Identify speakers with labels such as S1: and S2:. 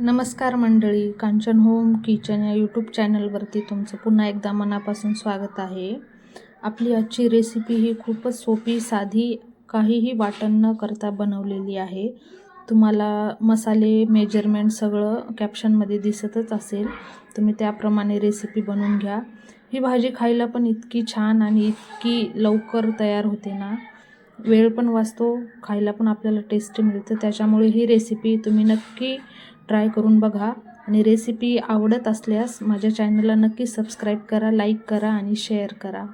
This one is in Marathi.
S1: नमस्कार मंडळी कांचन होम किचन या यूट्यूब चॅनलवरती तुमचं पुन्हा एकदा मनापासून स्वागत आहे. आपली आजची रेसिपी ही खूपच सोपी साधी काहीही वाटण न करता बनवलेली आहे. तुम्हाला मसाले मेजरमेंट सगळं कॅप्शनमध्ये दिसतच असेल. तुम्ही त्याप्रमाणे रेसिपी बनवून घ्या. ही भाजी खायला पण इतकी छान आणि इतकी लवकर तयार होते ना. वेळ पण वाचतो खायला पण आपल्याला टेस्टी मिळतं. त्याच्यामुळे ही रेसिपी तुम्ही नक्की ट्राय करून बघा. आणि रेसिपी आवडत असल्यास माझ्या चॅनलला नक्की सबस्क्राईब करा लाईक करा आणि शेअर करा.